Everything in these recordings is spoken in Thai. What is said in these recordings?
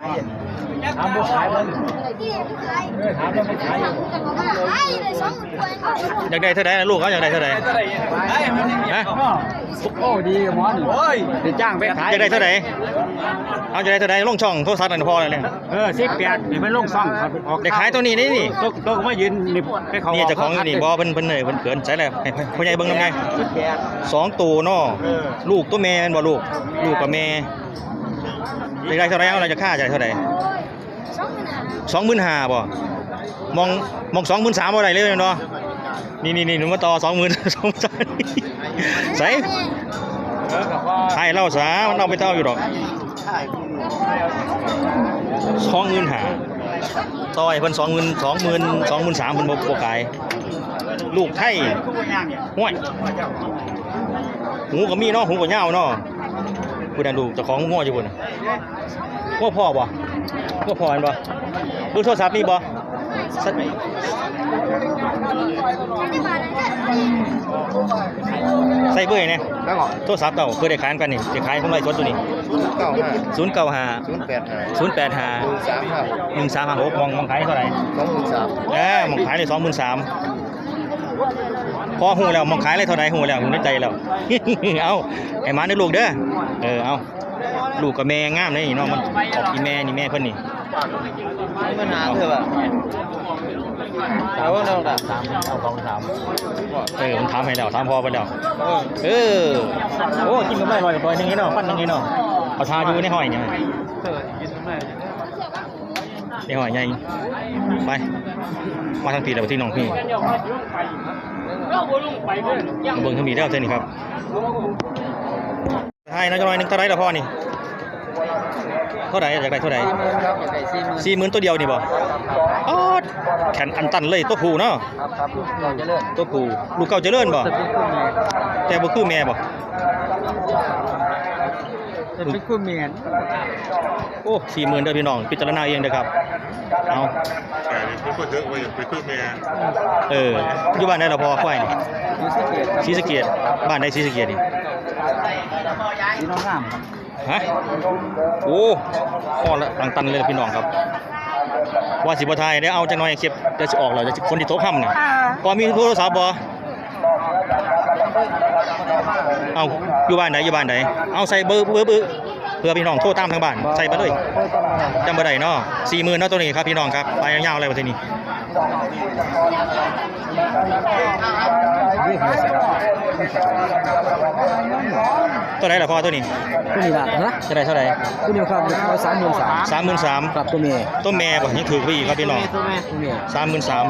ถามบุขายมันเออถามว่าไม่ขายอยู่อยากได้เท่าไหร่นะลูกเขาอยากได้เท่าไหร่ฮะโอ้ดีหมอนโอ้ยจะจ้างไปขายอยากได้เท่าไหร่เอาจะได้เท่าไหร่ลงช่องโทรศัพท์นั่นพอแล้วเนี่ยเออสิบแปดนี่มันลงซ่องครับออกได้ขายตัวนี้นี่นี่ตกตกมายืนนี่ไปเขานี่เจ้าของอยู่นี่บ่เพิ่นเพิ่นเหนื่อยเพิ่นเขินใส่แล้วให้พ่อใหญ่เบิ่งนำไงสองตัวเนาะเออลูกตัวแม่แม่นบ่ลูกลูกกับแม่ อยากได้เท่าไหร่เอาเราจะค่าจะได้เท่าไหร่สองหมื่นห้าบ่มองมองสองหมื่นสามบ่ได้เลยเนาะนี่นี่นี่หนูมาต่อสองหมื่นสองสามใส่เออกับว่าให้เราซะมันเอาไปเท่าอยู่ดอกสองหมื่นห้าต่อยเพิ่นสองหมื่นสองหมื่นสองหมื่นสามเพิ่นบ่บ่ขาย ลูกไทยห้วยหูก็มีเนาะหูก็ยาวเนาะ ผู้นั้นดูเจ้าของงัวอยู่พุ่นน่ะงัวพ่อบ่งัวพ่อเห็นบ่ดูโทรศัพท์มีบ่สักใส่เบอร์เนี่ยแล้วก็โทรศัพท์เก่าเคยได้ขายกันนี่จะขายของไรสดตัวนี้ศูนย์เก้าห้า0 9ศูนย์แปดห้า5 0 8 5หนึ่งสามห้า1 3 5 6มองมองขายเท่าไหร่สองหมื่นสามเออมองขายเลย23,000 พอหูแล้วมองขายเลยเท่าไหร่หูแล้วมันได้ใจแล้ว เอาไอ้หมาในลูกเด้อ เออ เอาลูกกับแม่งามเลยนี่เนาะมันออกอีแม่นี่แม่เพิ่นนี่ไม่ปัญหาเถอะแบบเอาว่าเราแบบสามเอาสองสามเออมันถามให้แล้วถามพอไปแล้วเออ โอ้กินกับไม่อร่อยกับตัวนึงนี่เนาะปั้นนึงนี่เนาะเอาทาอยู่ในห้อยเนี่ย เออกินทำไม ในห้อยใหญ่ไป มาทางปีแล้วไปที่น้องพี่เราบ่ลงไปเลยมาเบิ่งทางปีแล้วเท่านี้ครับให้น้อยน้อยหนึงเท่าไหรล่ะพ่อนี่เท่าไหร่อยากได้เท่าไหร่ครับอยากได้สี่หมื่นสี่หมื่นตัวเดียวนี่บ่อ๋อแขนอันตันเลยตัวผู้เนาะครับครับเราจะเลิกตัวผู้ลูกเก่าเจริญบ่จะเป็นคู่เมียแต่บ่คือแม่บ่ จะเป็นคู่เมียนโอ้สี่หมื่นเด้อพี่น้อง พิจารณาเองเด้อครับ เอาแต่นี่ก็เยอะไว้อย่างไปคือแม่เอออยู่บ้านได้ล่ะพ่อควายนี่ยูสิเกตครับศรีสะเกษบ้านใดศรีสะเกษนี่พี่น้องงามครับฮะโอ้พ่อละตังตันเลยล่ะพี่น้องครับ ว่าสิบ่ทายได้เอาจังหน่อยคลิปเดี๋ยวสิออกแล้วจะคนที่โทรค้ำน่ะพอมีโทรศัพท์บ่ เอาอยู่บ้านไหนอยู่บ้านไหนเอาใส่เบอร์เบอร์เบอร์เพื่อพี่น้องโทรตามทางบ้านใส่มาเลยจำบ่ได้เนาะสี่หมื่นเนาะตัวนี้ครับพี่น้องครับไปยาวๆเลยว่าทีนี้ ตัวไหนล่ะพ่อตัวนี้คู่นี้ละฮะจะได้เท่าไหร่คู่นี้ครับเอาสามหมื่นสามสามหมื่นสามครับตัวเมียต้นแม่บ่ยังถือไปอีกครับพี่น้องตัวเมียสามหมื่นสาม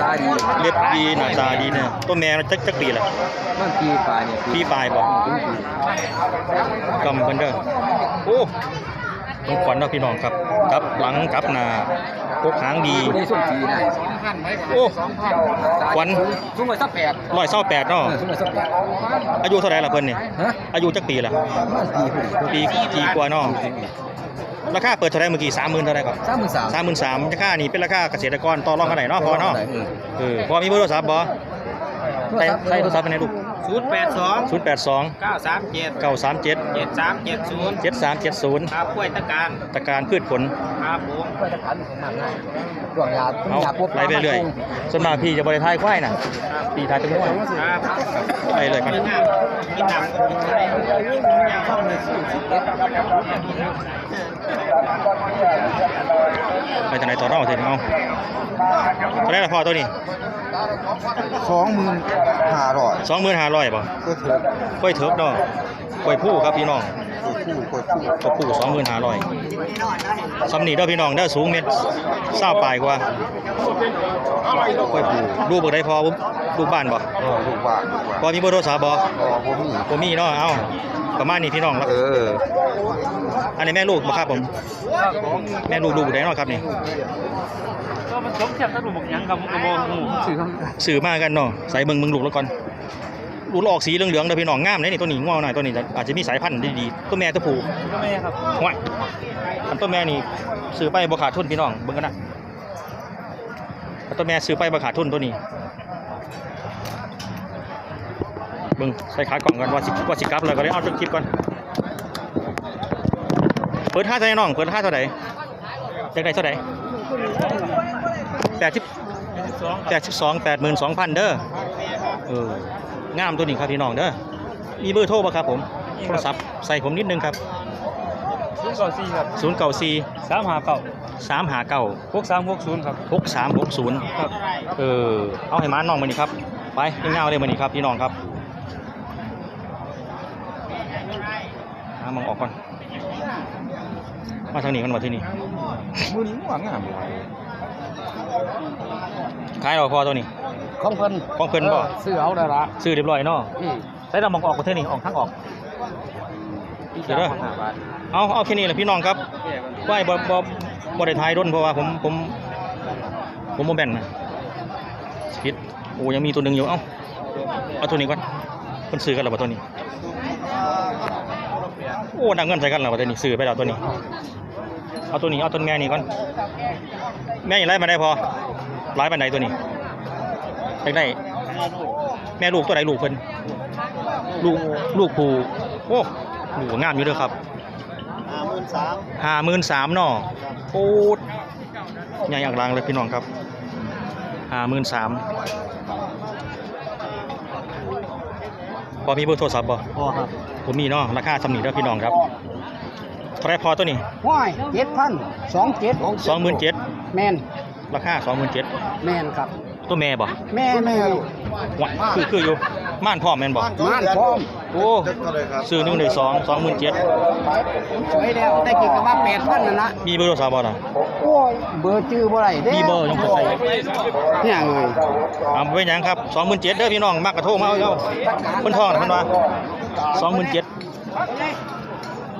ตาดีเรียบดีหน้าตาดีเนี่ยต้นแม่จักจักปีละมันปีปลายเนี่ยปีปลายบ่กำเพิ่นเด้อโอ้ ต้องขวัญเนาะพี่น้องครับกลับหลังกลับหน้าพกหางดีนี่ส้มจีนะโอ้ขวัญทุ่งไว้สักแปดร้อยเศร้าแปดเนาะทุ่งไว้สักแปดอายุเท่าไหร่ล่ะเพิ่นนี่ฮะอายุจักปีละมันปีพอดีปีปีกว่าเนาะราคาเปิดเท่าไหร่เมื่อกี้สามหมื่นเท่าไหร่ครับสามหมื่นสามสามหมื่นสามราคานี่เป็นราคาเกษตรกรต่อรองกันไหนเนาะพอเนาะเออเออพอมีเบอร์โทรศัพท์บ่ ใส่ใส่โทรศัพท์ไปในลูกศูนย์แปดสองศูนย์แปดสองเก้าสามเจ็ดเก้าสามเจ็ดเจ็ดสามเจ็ดศูนย์เจ็ดสามเจ็ดศูนย์ครับกล้วยตะการตะการพืชผลครับผมเพื่อจะขันของมันนะดวงยาเอายาปุ๊บไล่ไปเรื่อยส่วนมากพี่จะบริทายควายน่ะพี่ทายเป็นควายครับไปเลยกันกินน้ำกินน้ำก็กิน ได้ยังเข้าเลยสิสิบเอ็ดไปทางไหนต่อเนาะทีนี้เอาเท่าไหรล่ะพ่อตัวนี้สองหมื่นห้าร้อยสองหมื่นห้าร้อยป่ะก็ถือกล้วยเถิกเนาะกล้วยผู้ครับพี่น้องคู่คู่คู่ตัวผู้สองหมื่นห้าร้อยสำนีเด้อพี่น้องเด้อสูงเมตรเศร้าปลายกว่ากล้วยผู้ลูกเบิกได้พอบุ ลูกบ้านบ่เออลูกบ้านลูกบ้านพอมีเบอร์โทรศัพท์บ่อ๋อผมมีผมมีเนาะเอ้าประมาณนี้พี่น้องแล้วเอออันนี้แม่ลูกบ่ครับผม แม่ลูกลูกได้เนาะครับนี่ก็มันสมเทียบถ้าดูบอกยังกับกระบอกหมูสื่อคำสื่อมากันเนาะใส่เบิ่งเบิ่งลูกแล้วก่อนลูกแล้วออกสีเหลืองๆเด้อพี่น้องงามเลยนี่ตัวนี้งอหน่อยตัวนี้อาจจะมีสายพันธุ์ดีๆตัวแม่ตัวผู้ก็ไม่ครับห่วยอันตัวแม่นี่ซื้อไปบ่ขาดทุนพี่น้องเบิ่งกันนะอันตัวแม่ซื้อไปบ่ขาดทุนตัวนี้ เบิ่งใส่ขากล่องกันว่าสิว่าสิกลับเลยก็เลยเอาจดคลิปก่อนปิดท่าเท่าไหร่น้องเปิดท่าเท่าไหร่จากได้เท่าไหร่แปดสิบสองแปดสิบสองแปดหมื่นสองพันเด้อเอองามตัวนี้ครับพี่น้องเด้อมีเบอร์โทรป่ะครับผมโทรศัพท์ใส่ผมนิดนึงครับศูนย์สองสี่ครับศูนย์เก้าสี่สามหาเก่าสามหาเก้าหกสามหกศูนย์ครับหกสามหกศูนย์ครับเออเอาให้มาน้องมานี่ครับไปเงาเลยมานี่ครับพี่น้องครับเอา มองออกก่อนมาทางนี้กันมาที่นี่มือนี้หวานงามหลายขายเอาพอตัวนี้ของเพิ่นของเพิ่นบ่ซื้อเอาได้ละซื้อเรียบร้อยเนาะอืมใช้เรามองออกประเทศนี้ออกทางออกอีกเดี๋ยวเด้อห้าบาทเอาเอาแค่นี้แหละพี่น้องครับไหวบ่บ่บ่ได้ทายด้นเพราะว่าผมผมผมบ่แม่นนะผิดโอ้ยังมีตัวหนึงอยู่เอ้าเอาตัวนี้ก่อนเพิ่นซื้อกันแล้วบ่ตัวนี้ โอ้ดังเงินใส่กันแล้วบ่ตัวนี้ซื้อไปแล้วตัวนี้ เอาตัวนี้เอาตัวแม่นี่ก่อน แม่ยังไล่มาได้พอร้ายปานใดตัวนี้อยากได้แม่ลูกตัวใดลูกเพิ่นลูกลูกผู้โอ้ลูกงามอยู่เด้อครับห้าหมื่นสามห้าหมื่นสามเนาะโอ้ดใหญ่อย่างรังเลยพี่น้องครับห้าหมื่นสามพ อมีเบอร์โทรศัพท์บ่พอครับผมมีเนาะราคาสำนีเด้อพี่น้องครับเท่าไหรพอตัวนี้ห้อยเจ็ดพันสองเจ็ดสองหมื่นเจ็ดแม่นราคาสองหมื่นเจ็ดแม่นครับ ตัวแม่บ่แม่แม่วะคือคืออยู่ ม่านพ่อแม่นบ่ม่านพร้อมโอ้ซื้อหนึ่งเลยสองสองหมื่นเจ็ดสวยแล้วได้กี่กับว่าแปดพันนั่นละมีเบอร์โทรศัพท์บ่ล่ะโอ้ยเบอร์จื้อบ่ได้เด้มีเบอร์ยังบ่ใส่เนี่ยเอ้ยเอาไปหยังครับสองหมื่นเจ็ดเด้อพี่น้องมากกระโทรมาเอาเอาเพิ่นทองนะเพิ่นว่าสองหมื่นเจ็ด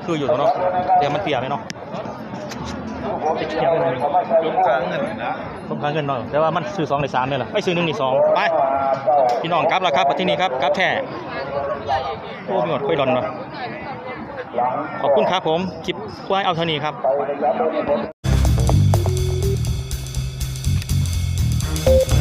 คืออยู่เนาะเดี๋ยวมันเปียกไหมเนาะ จะเขีางเงินนะสมค้าเงินหน่อยแต่ว่ามันซื้อสองในสามเนี่ยแหละไม่ซื้อหนึ่งในสองไปพี่น้องกรับราครับจุบันี่ครับกรับแท้โอ้มีหมดค่อยดอนมาขอบคุณครับผมคลิปควายเอาเท่านี้ครับ Thank you.